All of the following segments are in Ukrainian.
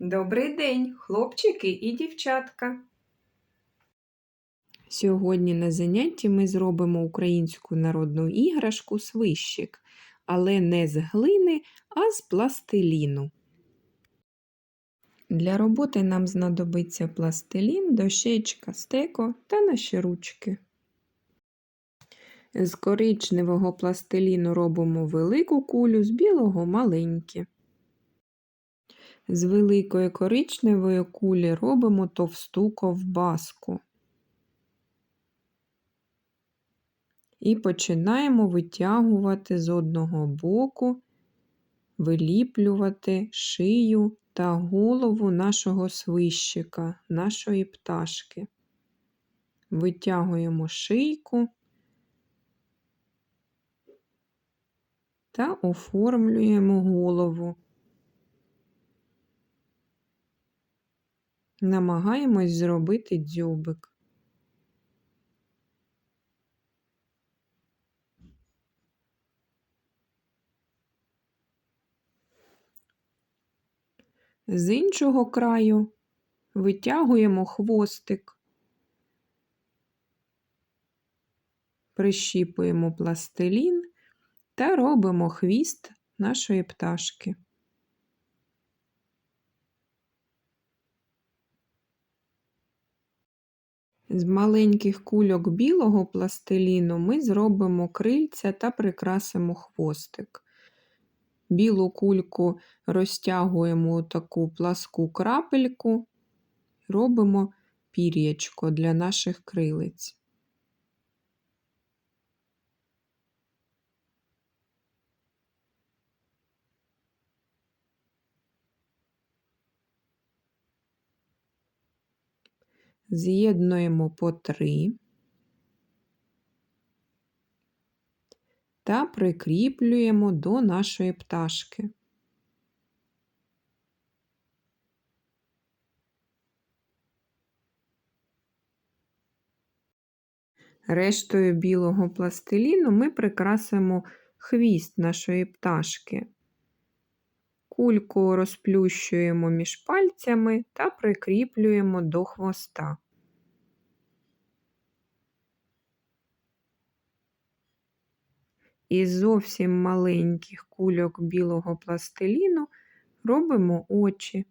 Добрий день, хлопчики і дівчатка. Сьогодні на занятті ми зробимо українську народну іграшку свищик, але не з глини, а з пластиліну. Для роботи нам знадобиться пластилін, дощечка, стеко та наші ручки. З коричневого пластиліну робимо велику кулю, з білого маленькі. З великої коричневої кулі робимо товсту ковбаску. І починаємо витягувати з одного боку, виліплювати шию та голову нашого свищика, нашої пташки. Витягуємо шийку та оформлюємо голову. Намагаємось зробити дзьобик. З іншого краю витягуємо хвостик, прищіпуємо пластилін та робимо хвіст нашої пташки. З маленьких кульок білого пластиліну ми зробимо крильця та прикрасимо хвостик. Білу кульку розтягуємо у таку пласку крапельку, робимо пір'ячко для наших крилиць. З'єднуємо по три та прикріплюємо до нашої пташки. Рештою білого пластиліну ми прикрасимо хвіст нашої пташки. Кульку розплющуємо між пальцями та прикріплюємо до хвоста. Із зовсім маленьких кульок білого пластиліну робимо очі.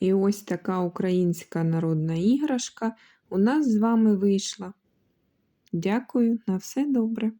І ось така українська народна іграшка у нас з вами вийшла. Дякую, на все добре.